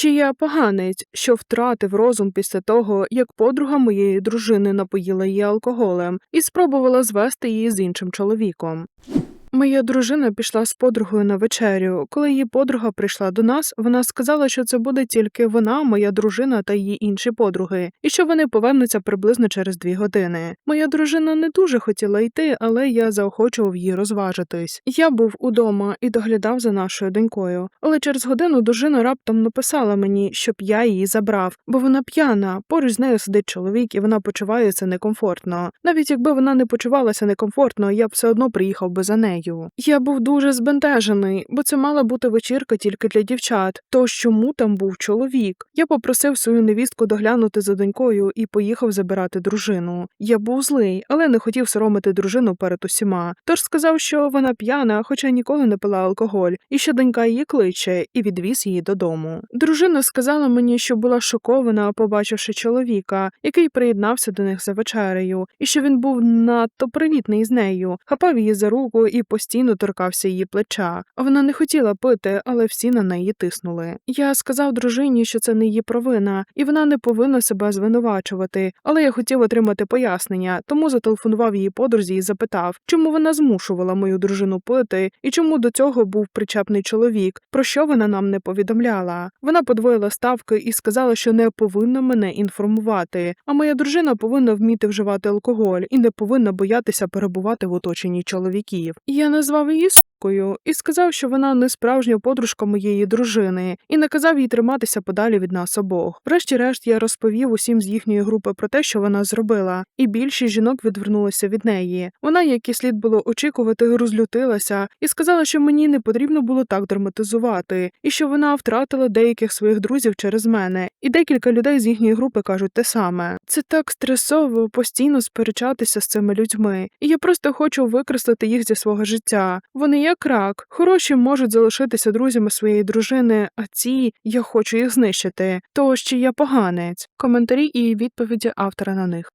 Чи я поганець, що втратив розум після того, як подруга моєї дружини напоїла її алкоголем і спробувала звести її з іншим чоловіком? Моя дружина пішла з подругою на вечерю. Коли її подруга прийшла до нас, вона сказала, що це буде тільки вона, моя дружина та її інші подруги, і що вони повернуться приблизно через дві години. Моя дружина не дуже хотіла йти, але я заохочував її розважитись. Я був удома і доглядав за нашою донькою. Але через годину дружина раптом написала мені, щоб я її забрав, бо вона п'яна. Поруч з нею сидить чоловік, і вона почувається некомфортно. Навіть якби вона не почувалася некомфортно, я б все одно приїхав би за нею. Я був дуже збентежений, бо це мала бути вечірка тільки для дівчат. Тож чому там був чоловік? Я попросив свою невістку доглянути за донькою і поїхав забирати дружину. Я був злий, але не хотів соромити дружину перед усіма. Тож сказав, що вона п'яна, хоча ніколи не пила алкоголь, і що донька її кличе, і відвіз її додому. Дружина сказала мені, що була шокована, побачивши чоловіка, який приєднався до них за вечерею, і що він був надто привітний з нею, хапав її за руку і постійно торкався її плеча. Вона не хотіла пити, але всі на неї тиснули. Я сказав дружині, що це не її провина, і вона не повинна себе звинувачувати. Але я хотів отримати пояснення, тому зателефонував її подрузі і запитав, чому вона змушувала мою дружину пити і чому до цього був причепний чоловік, про що вона нам не повідомляла. Вона подвоїла ставки і сказала, що не повинна мене інформувати. А моя дружина повинна вміти вживати алкоголь і не повинна боятися перебувати в оточенні чоловіків. Я назвав її с**кою і сказав, що вона не справжня подружка моєї дружини, і наказав їй триматися подалі від нас обох. Врешті-решт я розповів усім з їхньої групи про те, що вона зробила, і більшість жінок відвернулися від неї. Вона, як і слід було очікувати, розлютилася і сказала, що мені не потрібно було так драматизувати, і що вона втратила деяких своїх друзів через мене, і декілька людей з їхньої групи кажуть те саме. Це так стресово постійно сперечатися з цими людьми, і я просто хочу викреслити їх зі свого життя. Вони як рак, хороші можуть залишитися друзями своєї дружини, а ці я хочу їх знищити. То ще я поганець. Коментарі і відповіді автора на них.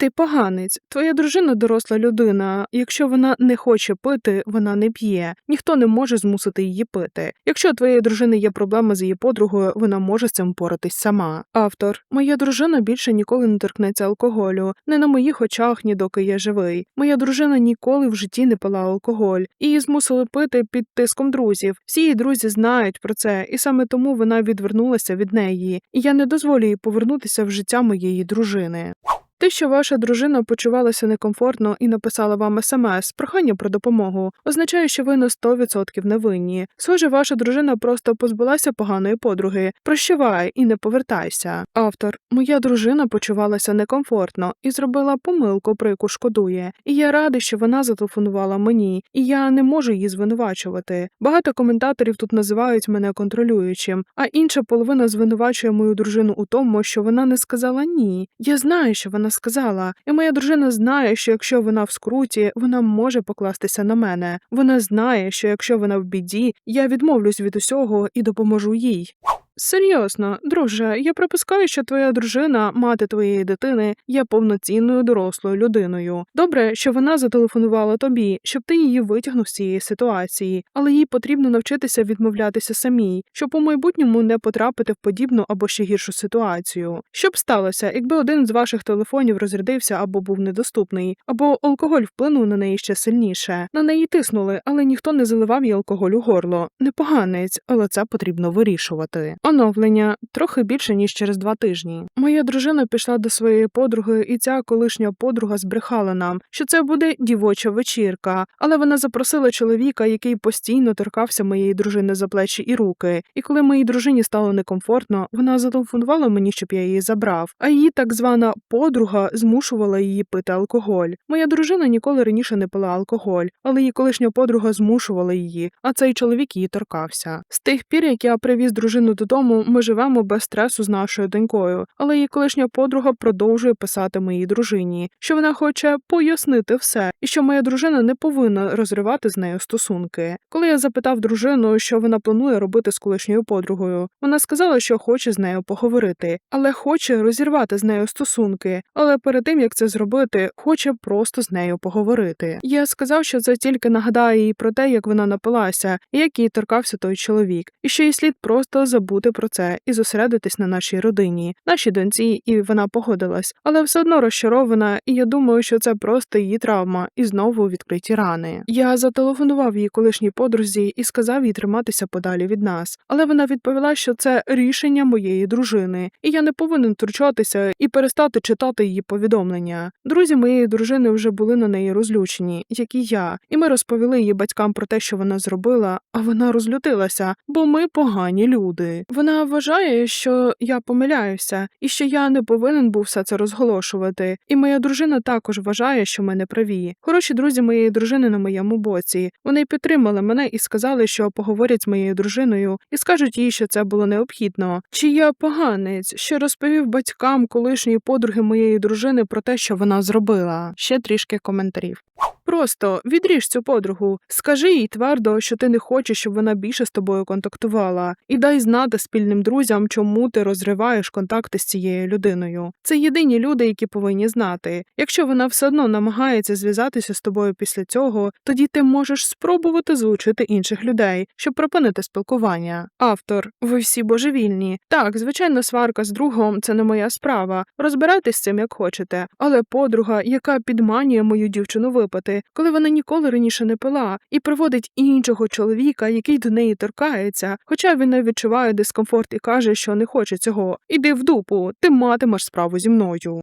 Ти поганець, твоя дружина доросла людина. Якщо вона не хоче пити, вона не п'є. Ніхто не може змусити її пити. Якщо у твоєї дружини є проблема з її подругою, вона може з цим поратись сама. Автор моя дружина більше ніколи не торкнеться алкоголю, не на моїх очах, ні доки я живий. Моя дружина ніколи в житті не пила алкоголь. Її змусили пити під тиском друзів. Всі її друзі знають про це, і саме тому вона відвернулася від неї. І я не дозволю їй повернутися в життя моєї дружини. Те, що ваша дружина почувалася некомфортно і написала вам смс прохання про допомогу, означає, що ви на 100% невинні. Схоже, ваша дружина просто позбулася поганої подруги. Прощавай і не повертайся. Автор моя дружина почувалася некомфортно і зробила помилку, про яку шкодує. І я радий, що вона зателефонувала мені, і я не можу її звинувачувати. Багато коментаторів тут називають мене контролюючим, а інша половина звинувачує мою дружину у тому, що вона не сказала ні. Я знаю, що вона сказала, і моя дружина знає, що якщо вона в скруті, вона може покластися на мене. Вона знає, що якщо вона в біді, я відмовлюсь від усього і допоможу їй. Серйозно, друже, я припускаю, що твоя дружина, мати твоєї дитини, є повноцінною дорослою людиною. Добре, що вона зателефонувала тобі, щоб ти її витягнув з цієї ситуації, але їй потрібно навчитися відмовлятися самій, щоб у майбутньому не потрапити в подібну або ще гіршу ситуацію. Що б сталося, якби один з ваших телефонів розрядився або був недоступний, або алкоголь вплинув на неї ще сильніше. На неї тиснули, але ніхто не заливав їй алкоголь у горло. Непоганець, але це потрібно вирішувати. Оновлення трохи більше ніж через два тижні. Моя дружина пішла до своєї подруги, і ця колишня подруга збрехала нам, що це буде дівоча вечірка, але вона запросила чоловіка, який постійно торкався моєї дружини за плечі і руки. І коли моїй дружині стало некомфортно, вона зателефонувала мені, щоб я її забрав. А її так звана подруга змушувала її пити алкоголь. Моя дружина ніколи раніше не пила алкоголь, але її колишня подруга змушувала її, а цей чоловік її торкався. З тих пір, як я привіз дружину додому, ми живемо без стресу з нашою донькою, але її колишня подруга продовжує писати моїй дружині, що вона хоче пояснити все, і що моя дружина не повинна розривати з нею стосунки. Коли я запитав дружину, що вона планує робити з колишньою подругою, вона сказала, що хоче з нею поговорити, але хоче розірвати з нею стосунки. Але перед тим як це зробити, хоче просто з нею поговорити. Я сказав, що це тільки нагадає їй про те, як вона напилася, і як їй торкався той чоловік, і що їй слід просто забути забути про це і зосередитись на нашій родині, нашій доньці, і вона погодилась, але все одно розчарована, і я думаю, що це просто її травма і знову відкриті рани. Я зателефонував її колишній подрузі і сказав їй триматися подалі від нас, але вона відповіла, що це рішення моєї дружини, і я не повинен втручатися і перестати читати її повідомлення. Друзі моєї дружини вже були на неї розлючені, як і я, і ми розповіли її батькам про те, що вона зробила, а вона розлютилася, бо ми погані люди. Вона вважає, що я помиляюся, і що я не повинен був все це розголошувати. І моя дружина також вважає, що ми не праві. Хороші друзі моєї дружини на моєму боці. Вони підтримали мене і сказали, що поговорять з моєю дружиною і скажуть їй, що це було необхідно. Чи я поганець, що розповів батькам колишньої подруги моєї дружини про те, що вона зробила? Ще трішки коментарів. Просто відріж цю подругу, скажи їй твердо, що ти не хочеш, щоб вона більше з тобою контактувала, і дай знати спільним друзям, чому ти розриваєш контакти з цією людиною. Це єдині люди, які повинні знати. Якщо вона все одно намагається зв'язатися з тобою після цього, тоді ти можеш спробувати залучити інших людей, щоб припинити спілкування. Автор, ви всі божевільні. Так, звичайно, сварка з другом це не моя справа. Розбирайтесь з цим як хочете, але подруга, яка підманює мою дівчину випити коли вона ніколи раніше не пила, і приводить іншого чоловіка, який до неї торкається, хоча він не відчуває дискомфорт і каже, що не хоче цього. Іди в дупу, ти матимеш справу зі мною.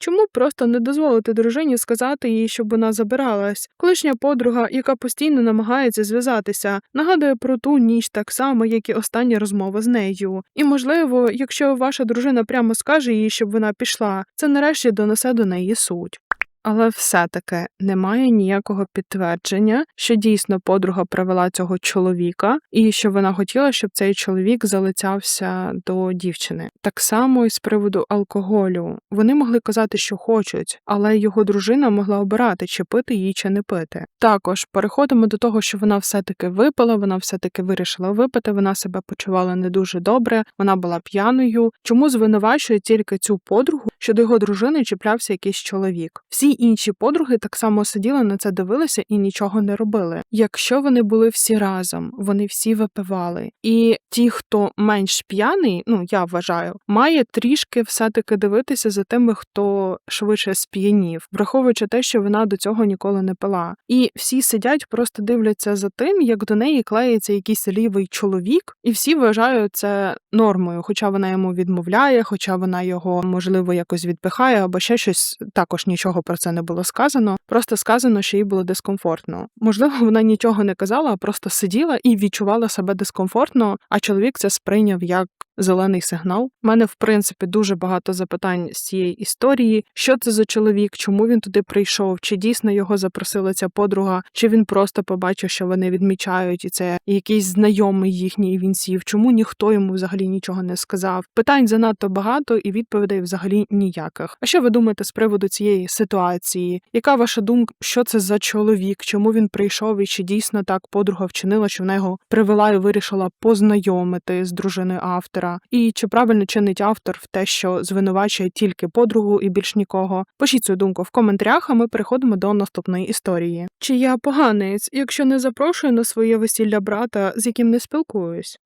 Чому просто не дозволити дружині сказати їй, щоб вона забиралась? Колишня подруга, яка постійно намагається зв'язатися, нагадує про ту ніч так само, як і остання розмова з нею. І, можливо, якщо ваша дружина прямо скаже їй, щоб вона пішла, це нарешті донесе до неї суть. Але все-таки немає ніякого підтвердження, що дійсно подруга привела цього чоловіка, і що вона хотіла, щоб цей чоловік залицявся до дівчини. Так само і з приводу алкоголю. Вони могли казати, що хочуть, але його дружина могла обирати, чи пити її, чи не пити. Також переходимо до того, що вона все-таки випила, вона все-таки вирішила випити, вона себе почувала не дуже добре, вона була п'яною. Чому звинувачує тільки цю подругу, що до його дружини чіплявся якийсь чоловік? Всі інші подруги так само сиділи на це, дивилися і нічого не робили. Якщо вони були всі разом, вони всі випивали. І ті, хто менш п'яний, ну я вважаю, має трішки все-таки дивитися за тими, хто швидше сп'янів, враховуючи те, що вона до цього ніколи не пила. І всі сидять, просто дивляться за тим, як до неї клеїться якийсь лівий чоловік, і всі вважають це нормою, хоча вона йому відмовляє, хоча вона його можливо якось відпихає, або ще щось також нічого про це не було сказано. Просто сказано, що їй було дискомфортно. Можливо, вона нічого не казала, а просто сиділа і відчувала себе дискомфортно. А чоловік це сприйняв як зелений сигнал. У мене, в принципі, дуже багато запитань з цієї історії: що це за чоловік, чому він туди прийшов, чи дійсно його запросила ця подруга, чи він просто побачив, що вони відмічають, і це якийсь знайомий їхній він сів, чому ніхто йому взагалі нічого не сказав. Питань занадто багато і відповідей взагалі ніяких. А що ви думаєте з приводу цієї ситуації? Яка ваша думка, що це за чоловік? Чому він прийшов і чи дійсно так подруга вчинила, що вона його привела і вирішила познайомити з дружиною автора? І чи правильно чинить автор в те, що звинувачує тільки подругу і більш нікого? Пишіть цю думку в коментарях, а ми переходимо до наступної історії. Чи я поганець, якщо не запрошую на своє весілля брата, з яким не спілкуюсь?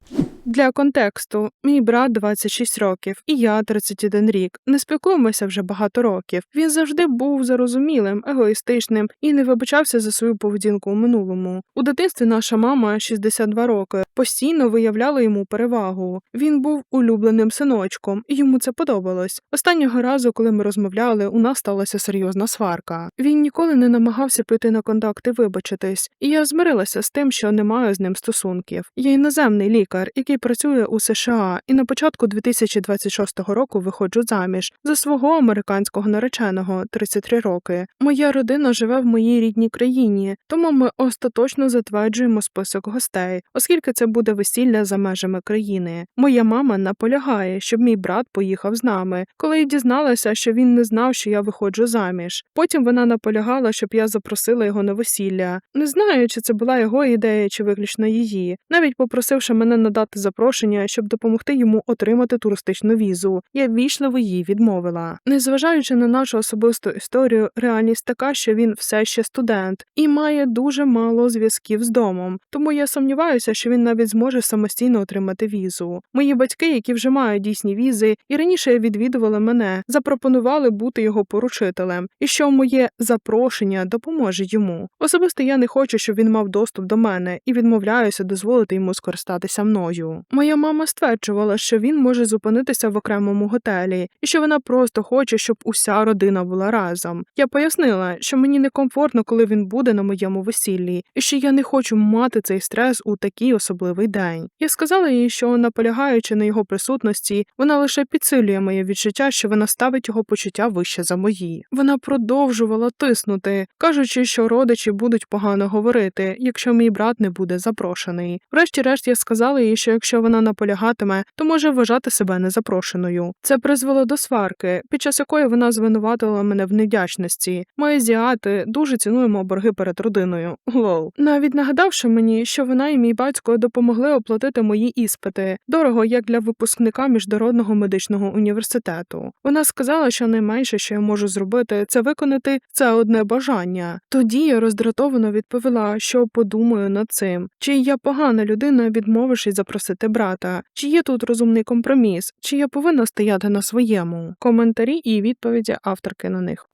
Для контексту, мій брат 26 років, і я 31 рік. Не спілкуємося вже багато років. Він завжди був зарозумілим, егоїстичним і не вибачався за свою поведінку у минулому. У дитинстві наша мама 62 роки, постійно виявляла йому перевагу. Він був улюбленим синочком, і йому це подобалось. Останнього разу, коли ми розмовляли, у нас сталася серйозна сварка. Він ніколи не намагався піти на контакт і вибачитись, і я змирилася з тим, що не маю з ним стосунків. Я іноземний лікар, який працює у США, і на початку 2026 року виходжу заміж за свого американського нареченого 33 роки. Моя родина живе в моїй рідній країні, тому ми остаточно затверджуємо список гостей, оскільки це буде весілля за межами країни. Моя мама наполягає, щоб мій брат поїхав з нами, коли дізналася, що він не знав, що я виходжу заміж. Потім вона наполягала, щоб я запросила його на весілля. Не знаю, чи це була його ідея, чи виключно її, навіть попросивши мене надати запрошення, щоб допомогти йому отримати туристичну візу. Я ввічливо їй відмовила. Незважаючи на нашу особисту історію, реальність така, що він все ще студент і має дуже мало зв'язків з домом. Тому я сумніваюся, що він навіть зможе самостійно отримати візу. Мої батьки, які вже мають дійсні візи, і раніше відвідували мене, запропонували бути його поручителем, і що моє запрошення допоможе йому. Особисто я не хочу, щоб він мав доступ до мене і відмовляюся дозволити йому скористатися мною. Моя мама стверджувала, що він може зупинитися в окремому готелі, і що вона просто хоче, щоб уся родина була разом. Я пояснила, що мені некомфортно, коли він буде на моєму весіллі, і що я не хочу мати цей стрес у такий особливий день. Я сказала їй, що наполягаючи на його присутності, вона лише підсилює моє відчуття, що вона ставить його почуття вище за мої. Вона продовжувала тиснути, кажучи, що родичі будуть погано говорити, якщо мій брат не буде запрошений. Врешті-решт я сказала їй, що якщо вона наполягатиме, то може вважати себе незапрошеною. Це призвело до сварки, під час якої вона звинуватила мене в невдячності. Ми азіати дуже цінуємо борги перед родиною. Лол. Навіть нагадавши мені, що вона і мій батько допомогли оплатити мої іспити дорого як для випускника міжнародного медичного університету. Вона сказала, що найменше, що я можу зробити, це виконати це одне бажання. Тоді я роздратовано відповіла, що подумаю над цим. Чи я погана людина, відмовившись запросити брата? Чи є тут розумний компроміс? Чи я повинна стояти на своєму? Коментарі і відповіді авторки на них.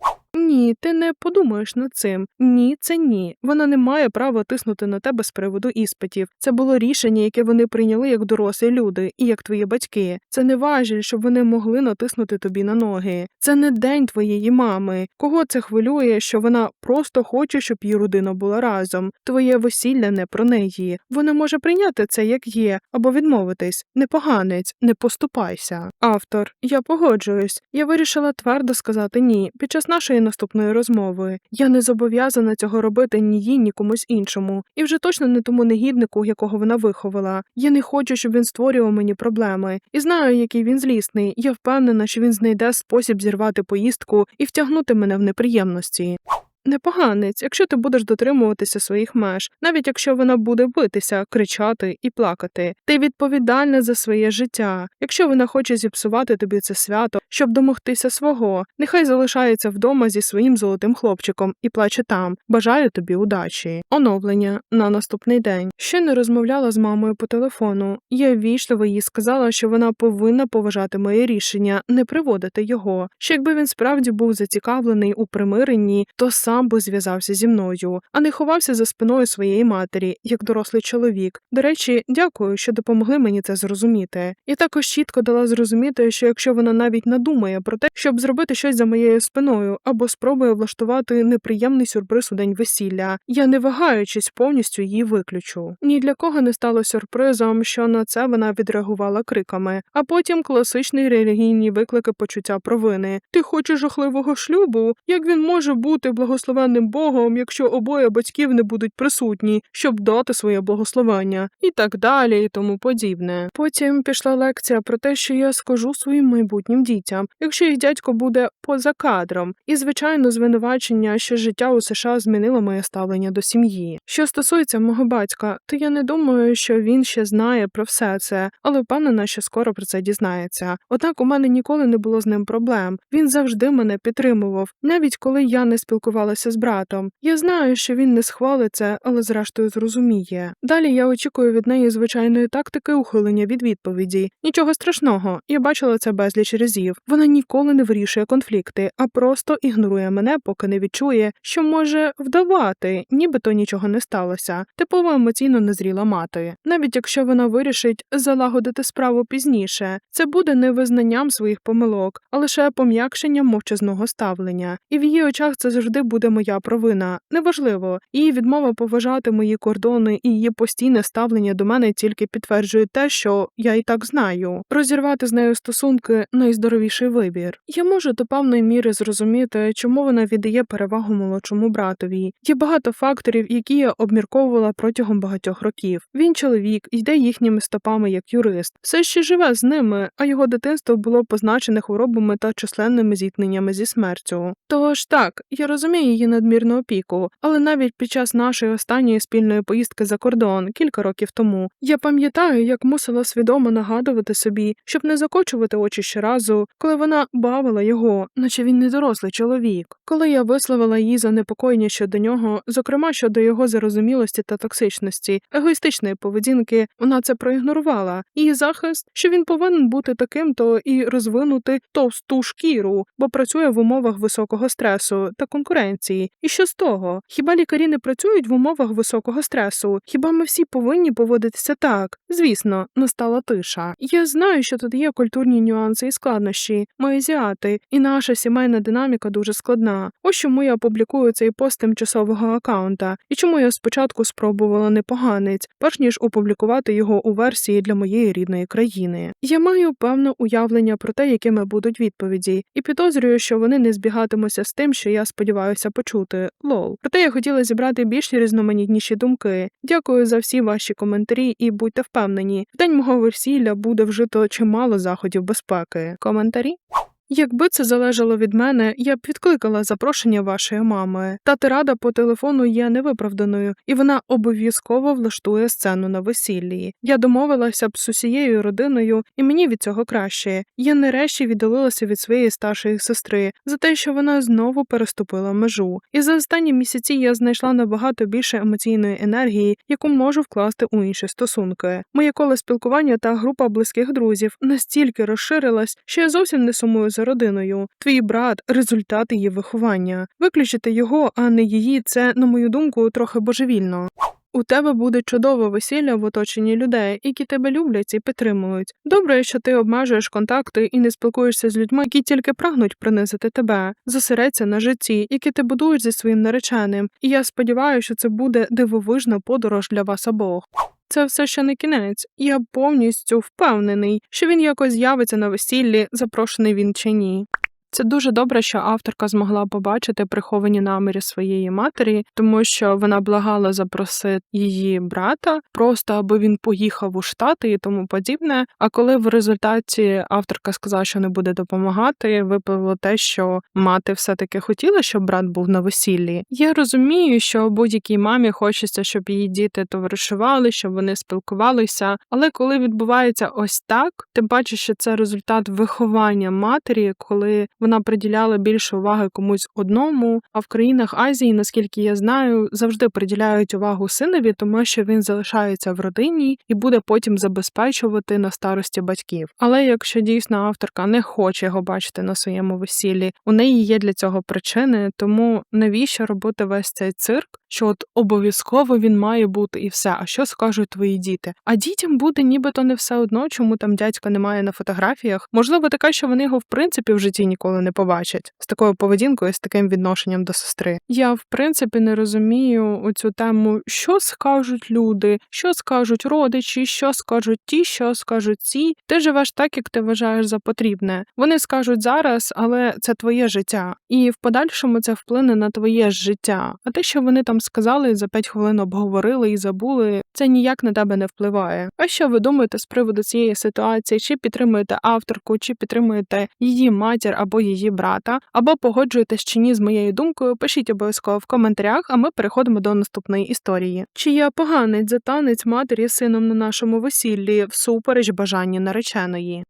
Ні, ти не подумаєш над цим. Ні, це ні. Вона не має права тиснути на тебе з приводу іспитів. Це було рішення, яке вони прийняли як дорослі люди і як твої батьки. Це не важіль, щоб вони могли натиснути тобі на ноги. Це не день твоєї мами. Кого це хвилює, що вона просто хоче, щоб її родина була разом. Твоє весілля не про неї. Вона може прийняти це як є, або відмовитись. Не поганець, не поступайся. Автор, я погоджуюсь. Я вирішила твердо сказати ні під час нашої наступної розмови. Я не зобов'язана цього робити ні їй, ні комусь іншому, і вже точно не тому негіднику, якого вона виховала. Я не хочу, щоб він створював мені проблеми, і знаю, який він злісний. Я впевнена, що він знайде спосіб зірвати поїздку і втягнути мене в неприємності. Непоганець, якщо ти будеш дотримуватися своїх меж, навіть якщо вона буде битися, кричати і плакати. Ти відповідальна за своє життя. Якщо вона хоче зіпсувати тобі це свято, щоб домогтися свого, нехай залишається вдома зі своїм золотим хлопчиком і плаче там. Бажаю тобі удачі. Оновлення на наступний день. Ще не розмовляла з мамою по телефону. Я ввічливо їй сказала, що вона повинна поважати моє рішення, не приводити його. Що якби він справді був зацікавлений у примиренні, то сам би зв'язався зі мною, а не ховався за спиною своєї матері, як дорослий чоловік. До речі, дякую, що допомогли мені це зрозуміти. Я також чітко дала зрозуміти, що якщо вона навіть надумає про те, щоб зробити щось за моєю спиною, або спробує влаштувати неприємний сюрприз у день весілля, я не вагаючись повністю її виключу. Ні для кого не стало сюрпризом, що на це вона відреагувала криками, а потім класичний релігійні виклики почуття провини. Ти хочеш жахливого шлюбу? Як він може бути благословенним Богом, якщо обоє батьків не будуть присутні, щоб дати своє благословення, і так далі, і тому подібне. Потім пішла лекція про те, що я скажу своїм майбутнім дітям, якщо їх дядько буде поза кадром, і звичайно, звинувачення, що життя у США змінило моє ставлення до сім'ї. Що стосується мого батька, то я не думаю, що він ще знає про все це, але впевнена, що скоро про це дізнається. Однак у мене ніколи не було з ним проблем. Він завжди мене підтримував, навіть коли я не спілкувалася з братом. Я знаю, що він не схвалить це, але зрештою зрозуміє. Далі я очікую від неї звичайної тактики ухилення від відповіді. Нічого страшного, я бачила це безліч разів. Вона ніколи не вирішує конфлікти, а просто ігнорує мене, поки не відчує, що може вдавати, нібито нічого не сталося. Типова емоційно незріла мати. Навіть якщо вона вирішить залагодити справу пізніше, це буде не визнанням своїх помилок, а лише пом'якшенням мовчазного ставлення. І в її очах це завжди буде моя провина. Неважливо, її відмова поважати мої кордони і її постійне ставлення до мене тільки підтверджує те, що я і так знаю. Розірвати з нею стосунки найздоровіше найздоровіший вибір. Я можу до певної міри зрозуміти, чому вона віддає перевагу молодшому братові. Є багато факторів, які я обмірковувала протягом багатьох років. Він чоловік, йде їхніми стопами як юрист, все ще живе з ними, а його дитинство було позначене хворобами та численними зіткненнями зі смертю. Тож так, я розумію її надмірну опіку, але навіть під час нашої останньої спільної поїздки за кордон кілька років тому я пам'ятаю, як мусила свідомо нагадувати собі, щоб не закочувати очі щоразу, коли вона бавила його, наче він не дорослий чоловік. Коли я висловила її занепокоєння щодо нього, зокрема щодо його зарозумілості та токсичності, егоїстичної поведінки, вона це проігнорувала. Її захист, що він повинен бути таким, то і розвинути товсту шкіру, бо працює в умовах високого стресу та конкуренції. І що з того? Хіба лікарі не працюють в умовах високого стресу? Хіба ми всі повинні поводитися так? Звісно, настала тиша. Я знаю, що тут є культурні нюанси і складнощі. Ми азіати, і наша сімейна динаміка дуже складна. Ось чому я публікую цей пост тимчасового акаунта, і чому я спочатку спробувала непоганець, перш ніж опублікувати його у версії для моєї рідної країни. Я маю певне уявлення про те, якими будуть відповіді, і підозрюю, що вони не збігатимуться з тим, що я сподіваюся почути. Лол. Проте я хотіла зібрати більш різноманітніші думки. Дякую за всі ваші коментарі і будьте впевнені, в день мого весілля буде вжито чимало заходів безпеки. Коментарі? Factory. Якби це залежало від мене, я б відкликала запрошення вашої мами. Та тирада по телефону є невиправданою, і вона обов'язково влаштує сцену на весіллі. Я домовилася б з усією родиною, і мені від цього краще. Я нарешті віддалилася від своєї старшої сестри за те, що вона знову переступила межу. І за останні місяці я знайшла набагато більше емоційної енергії, яку можу вкласти у інші стосунки. Моє коло спілкування та група близьких друзів настільки розширилась, що я зовсім не сумую за родиною. Твій брат результат її виховання. Виключити його, а не її, це, на мою думку, трохи божевільно. У тебе буде чудове весілля в оточенні людей, які тебе люблять і підтримують. Добре, що ти обмежуєш контакти і не спілкуєшся з людьми, які тільки прагнуть принизити тебе. Зосередься на житті, яке ти будуєш зі своїм нареченим. І я сподіваюся, що це буде дивовижна подорож для вас обох. Це все ще не кінець. Я повністю впевнений, що він якось з'явиться на весіллі, запрошений він чи ні. Це дуже добре, що авторка змогла побачити приховані наміри своєї матері, тому що вона благала запросити її брата, просто аби він поїхав у штати і тому подібне. А коли в результаті авторка сказала, що не буде допомагати, випливло те, що мати все-таки хотіла, щоб брат був на весіллі. Я розумію, що будь-якій мамі хочеться, щоб її діти товаришували, щоб вони спілкувалися. Але коли відбувається ось так, ти бачиш, що це результат виховання матері, коли вона приділяла більше уваги комусь одному. А в країнах Азії, наскільки я знаю, завжди приділяють увагу синові, тому що він залишається в родині і буде потім забезпечувати на старості батьків. Але якщо дійсно авторка не хоче його бачити на своєму весіллі, у неї є для цього причини, тому навіщо робити весь цей цирк? Що от обов'язково він має бути і все. А що скажуть твої діти? А дітям буде нібито не все одно, чому там дядька немає на фотографіях. Можливо, така, що вони його в принципі в житті ніколи не побачать з такою поведінкою, з таким відношенням до сестри. Я в принципі не розумію у цю тему, що скажуть люди, що скажуть родичі, що скажуть ті, що скажуть ці. Ти живеш так, як ти вважаєш за потрібне. Вони скажуть зараз, але це твоє життя, і в подальшому це вплине на твоє життя. А те, що вони там сказали, за п'ять хвилин обговорили і забули, це ніяк на тебе не впливає. А що ви думаєте з приводу цієї ситуації? Чи підтримуєте авторку, чи підтримуєте її матір або її брата, або погоджуєтесь чи ні з моєю думкою? Пишіть обов'язково в коментарях, а ми переходимо до наступної історії. Чи я поганець за танець матері з сином на нашому весіллі всупереч бажанню нареченої?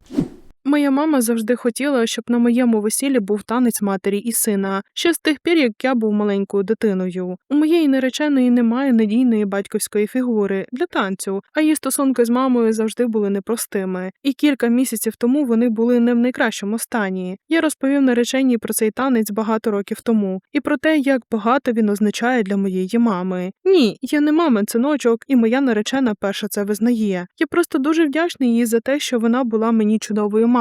Моя мама завжди хотіла, щоб на моєму весіллі був танець матері і сина, ще з тих пір, як я був маленькою дитиною. У моєї нареченої немає надійної батьківської фігури для танцю, а її стосунки з мамою завжди були непростими. І кілька місяців тому вони були не в найкращому стані. Я розповів нареченій про цей танець багато років тому, і про те, як багато він означає для моєї мами. Ні, я не мамин синочок, і моя наречена перша це визнає. Я просто дуже вдячний їй за те, що вона була мені чудовою мамою.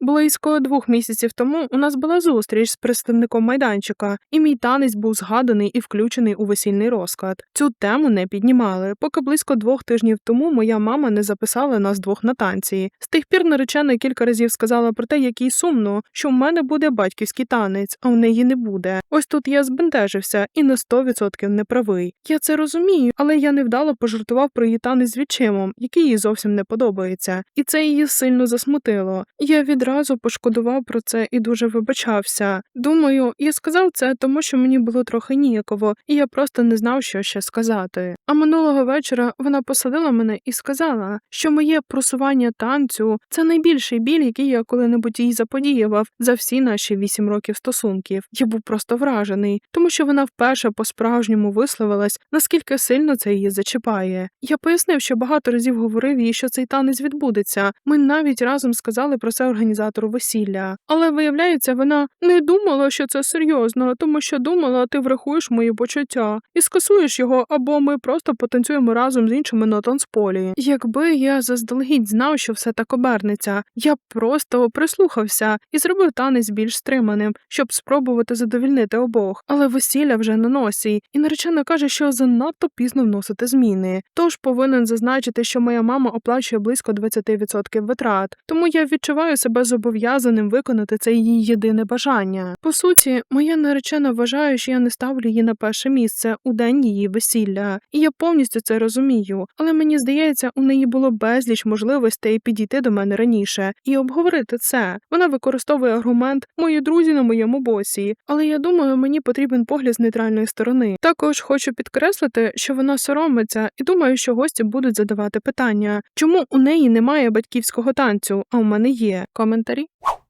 Близько двох місяців тому у нас була зустріч з представником майданчика, і мій танець був згаданий і включений у весільний розклад. Цю тему не піднімали, поки близько двох тижнів тому моя мама не записала нас двох на танці. З тих пір наречена кілька разів сказала про те, як їй сумно, що в мене буде батьківський танець, а в неї не буде. Ось тут я збентежився і на 100% не правий. Я це розумію, але я невдало пожартував про її танець з відчимом, який їй зовсім не подобається, і це її сильно засмутило. Я відразу пошкодував про це і дуже вибачався. Думаю, я сказав це, тому що мені було трохи ніяково, і я просто не знав, що ще сказати. А минулого вечора вона посадила мене і сказала, що моє просування танцю це найбільший біль, який я коли-небудь їй заподіював за всі наші вісім років стосунків. Я був просто вражений, тому що вона вперше по-справжньому висловилась, наскільки сильно це її зачіпає. Я пояснив, що багато разів говорив їй, що цей танець відбудеться. Ми навіть разом сказали про це організатору весілля. Але виявляється, вона не думала, що це серйозно, тому що думала, ти врахуєш мої почуття і скасуєш його, або ми просто потанцюємо разом з іншими на танцполі. Якби я заздалегідь знав, що все так обернеться, я просто прислухався і зробив танець більш стриманим, щоб спробувати задовільнити обох. Але весілля вже на носі, і наречена каже, що занадто пізно вносити зміни. Тож повинен зазначити, що моя мама оплачує близько 20% витрат, тому я відчуваю себе зобов'язаним виконати це її єдине бажання. По суті, моя наречена вважає, що я не ставлю її на перше місце у день її весілля, і я повністю це розумію. Але мені здається, у неї було безліч можливостей підійти до мене раніше і обговорити це. Вона використовує аргумент мої друзі на моєму босі, але я думаю, мені потрібен погляд з нейтральної сторони. Також хочу підкреслити, що вона соромиться, і думаю, що гості будуть задавати питання, чому у неї немає батьківського танцю, а у мене є коментарі.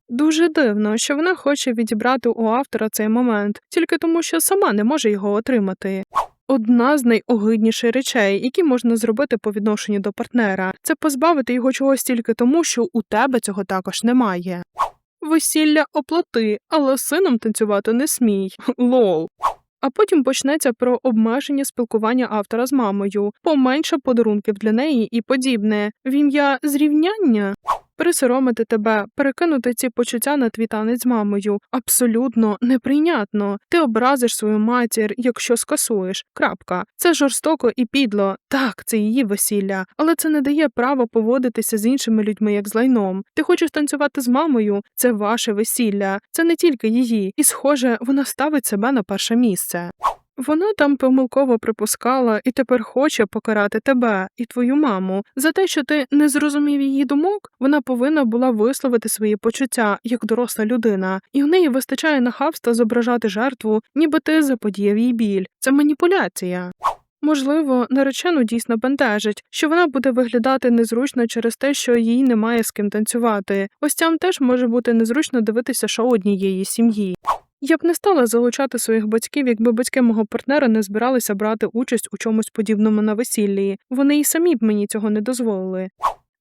Дуже дивно, що вона хоче відібрати у автора цей момент, тільки тому, що сама не може його отримати. Одна з найогидніших речей, які можна зробити по відношенню до партнера, це позбавити його чогось тільки тому, що у тебе цього також немає. Весілля оплати, але сином танцювати не смій. Лол. А потім почнеться про обмеження спілкування автора з мамою, поменше подарунків для неї і подібне. В ім'я зрівняння пересоромити тебе, перекинути ці почуття на твій танець з мамою. Абсолютно неприйнятно. Ти образиш свою матір, якщо скасуєш. Крапка. Це жорстоко і підло. Так, це її весілля, але це не дає права поводитися з іншими людьми як з лайном. Ти хочеш танцювати з мамою? Це ваше весілля, це не тільки її, і, схоже, вона ставить себе на перше місце. Вона там помилково припускала і тепер хоче покарати тебе і твою маму за те, що ти не зрозумів її думок. Вона повинна була висловити свої почуття як доросла людина, і в неї вистачає нахабства зображати жертву, ніби ти заподіяв їй біль. Це маніпуляція. Можливо, наречену дійсно бентежить, що вона буде виглядати незручно через те, що їй немає з ким танцювати. Гостям теж може бути незручно дивитися шоу однієї сім'ї. Я б не стала залучати своїх батьків, якби батьки мого партнера не збиралися брати участь у чомусь подібному на весіллі. Вони й самі б мені цього не дозволили.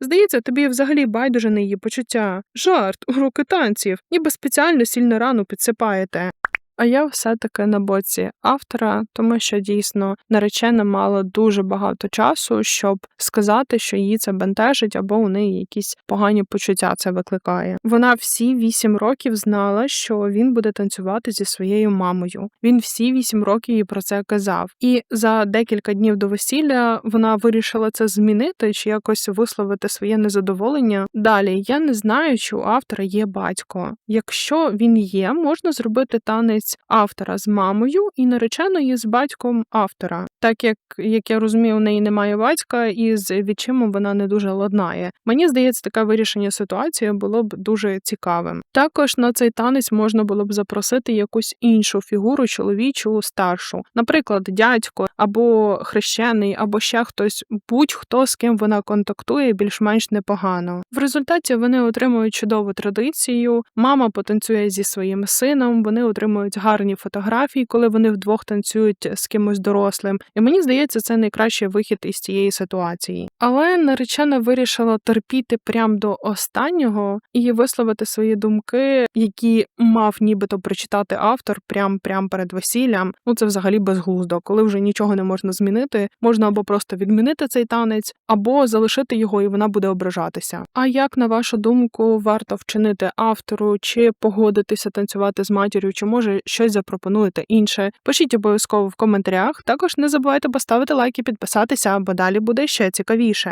Здається, тобі взагалі байдуже на її почуття. Жарт, уроки танців, ніби спеціально сильно рану підсипаєте. А я все-таки на боці автора, тому що дійсно наречена мала дуже багато часу, щоб сказати, що її це бентежить, або у неї якісь погані почуття це викликає. Вона всі вісім років знала, що він буде танцювати зі своєю мамою. Він всі вісім років їй про це казав. І за декілька днів до весілля вона вирішила це змінити чи якось висловити своє незадоволення. Далі я не знаю, чи у автора є батько. Якщо він є, можна зробити танець автора з мамою і нареченої з батьком автора. Так як, як я розумію, у неї немає батька, і з відчимом вона не дуже ладнає. Мені здається, таке вирішення ситуації було б дуже цікавим. Також на цей танець можна було б запросити якусь іншу фігуру, чоловічу, старшу, наприклад, дядько або хрещений, або ще хтось, будь-хто з ким вона контактує, більш-менш непогано. В результаті вони отримують чудову традицію. Мама потанцює зі своїм сином, вони отримують гарні фотографії, коли вони вдвох танцюють з кимось дорослим. І мені здається, це найкращий вихід із цієї ситуації. Але наречена вирішила терпіти прямо до останнього і висловити свої думки, які мав нібито прочитати автор прямо прям перед весіллям. Ну це взагалі безглуздо, коли вже нічого нічого не можна змінити. Можна або просто відмінити цей танець, або залишити його, і вона буде ображатися. А як на вашу думку варто вчинити автору, чи погодитися танцювати з матір'ю, чи може щось запропонуєте інше? Пишіть обов'язково в коментарях. Також не забувайте поставити лайк і підписатися, бо далі буде ще цікавіше.